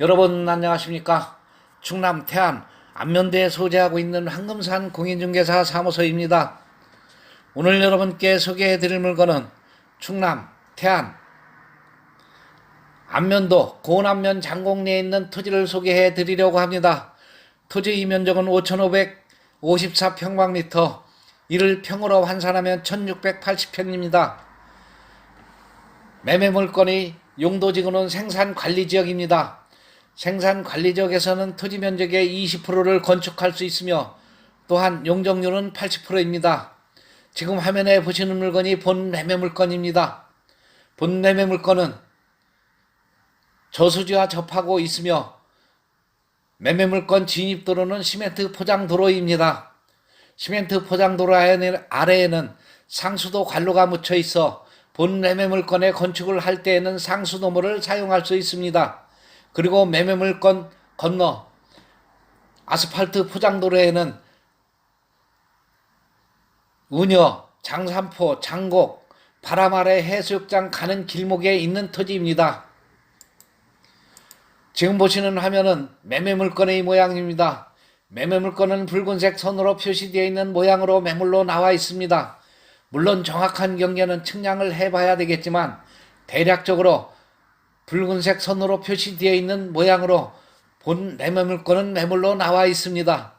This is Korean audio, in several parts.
여러분 안녕하십니까? 충남 태안 안면대에 소재하고 있는 황금산 공인중개사 사무소입니다. 오늘 여러분께 소개해 드릴 물건은 충남 태안 안면도 고남면 장곡리에 있는 토지를 소개해 드리려고 합니다. 토지 이면적은 5,554평방미터, 이를 평으로 환산하면 1,680평입니다. 매매 물건의 용도지구는 생산관리지역입니다. 생산 관리 지역에서는 토지 면적의 20%를 건축할 수 있으며 또한 용적률은 80%입니다. 지금 화면에 보시는 물건이 본 매매 물건입니다. 본 매매 물건은 저수지와 접하고 있으며 매매 물건 진입도로는 시멘트 포장도로입니다. 시멘트 포장도로 아래에는 상수도 관로가 묻혀 있어 본 매매 물건의 건축을 할 때에는 상수도모를 사용할 수 있습니다. 그리고 매매 물건 건너 아스팔트 포장도로에는 운여, 장산포, 장곡, 바람 아래 해수욕장 가는 길목에 있는 토지입니다. 지금 보시는 화면은 매매 물건의 모양입니다. 매매 물건은 붉은색 선으로 표시되어 있는 모양으로 매물로 나와 있습니다. 물론 정확한 경계는 측량을 해봐야 되겠지만 대략적으로 붉은색 선으로 표시되어 있는 모양으로 본 매매 물건은 매물로 나와 있습니다.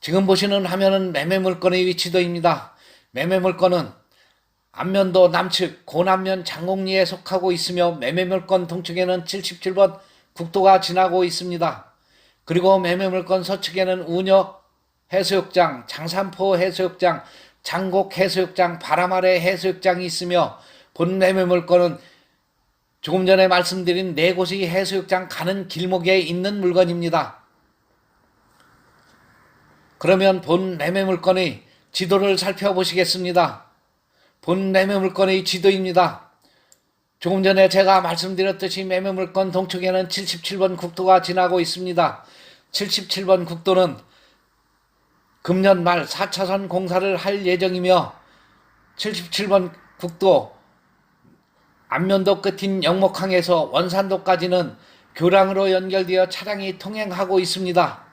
지금 보시는 화면은 매매 물건의 위치도입니다. 매매 물건은 안면도 남측 고남면 장곡리에 속하고 있으며 매매 물건 동측에는 77번 국도가 지나고 있습니다. 그리고 매매 물건 서측에는 운여 해수욕장, 장산포 해수욕장, 장곡 해수욕장, 바람 아래 해수욕장이 있으며 본 매매 물건은 조금 전에 말씀드린 네 곳이 해수욕장 가는 길목에 있는 물건입니다. 그러면 본 매매 물건의 지도를 살펴보시겠습니다. 본 매매 물건의 지도입니다. 조금 전에 제가 말씀드렸듯이 매매 물건 동쪽에는 77번 국도가 지나고 있습니다. 77번 국도는 금년 말 4차선 공사를 할 예정이며 77번 국도 안면도 끝인 영목항에서 원산도까지는 교량으로 연결되어 차량이 통행하고 있습니다.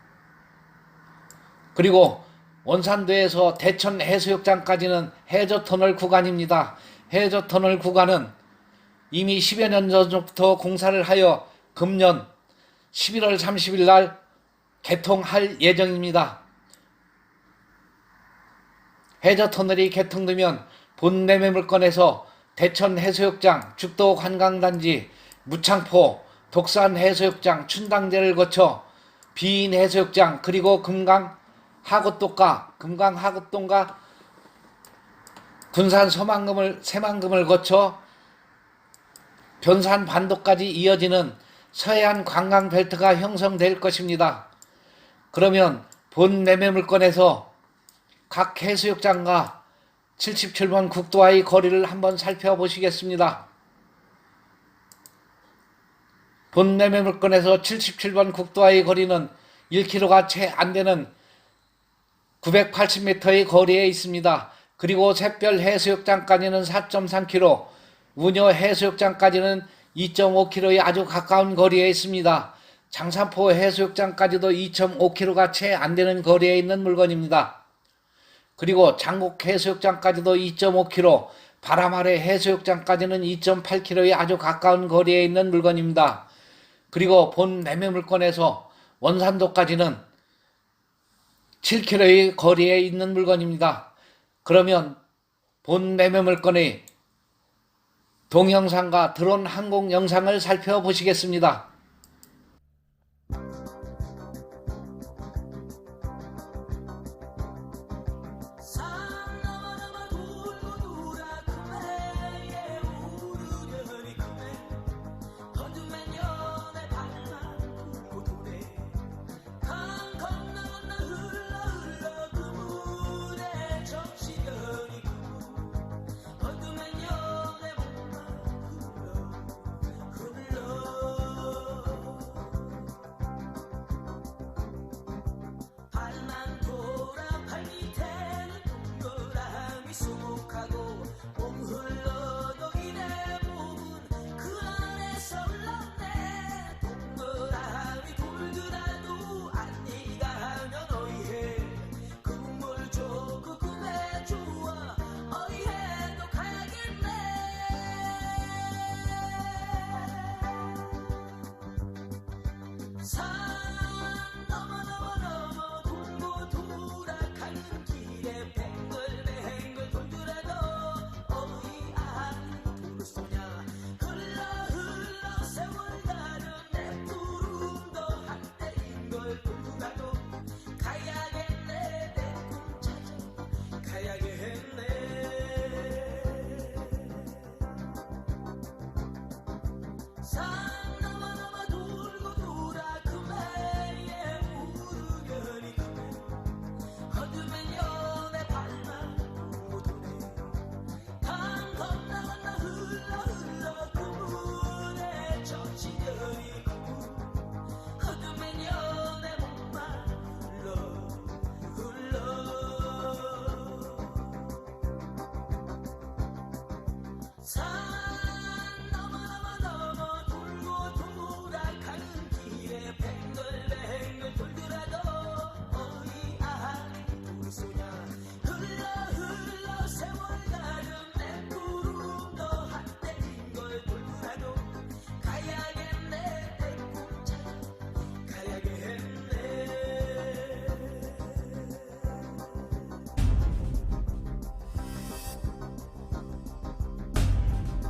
그리고 원산도에서 대천 해수욕장까지는 해저터널 구간입니다. 해저터널 구간은 이미 10여 년 전부터 공사를 하여 금년 11월 30일 날 개통할 예정입니다. 해저터널이 개통되면 본 매매 물건에서 대천 해수욕장, 죽도 관광단지, 무창포, 독산 해수욕장, 춘당제를 거쳐 비인 해수욕장 그리고 금강 하곶도가 금강 하곶동과 군산 서만금을 새만금을 거쳐 변산 반도까지 이어지는 서해안 관광 벨트가 형성될 것입니다. 그러면 본 매매 물건에서 각 해수욕장과 77번 국도와의 거리를 한번 살펴보시겠습니다. 본 매매 물건에서 77번 국도와의 거리는 1km가 채 안 되는 980m의 거리에 있습니다. 그리고 샛별 해수욕장까지는 4.3km, 우녀 해수욕장까지는 2.5km의 아주 가까운 거리에 있습니다. 장산포 해수욕장까지도 2.5km가 채 안 되는 거리에 있는 물건입니다. 그리고 장곡 해수욕장까지도 2.5km, 바람 아래 해수욕장까지는 2.8km의 아주 가까운 거리에 있는 물건입니다. 그리고 본 매매 물건에서 원산도까지는 7km의 거리에 있는 물건입니다. 그러면 본 매매 물건의 동영상과 드론 항공 영상을 살펴보시겠습니다.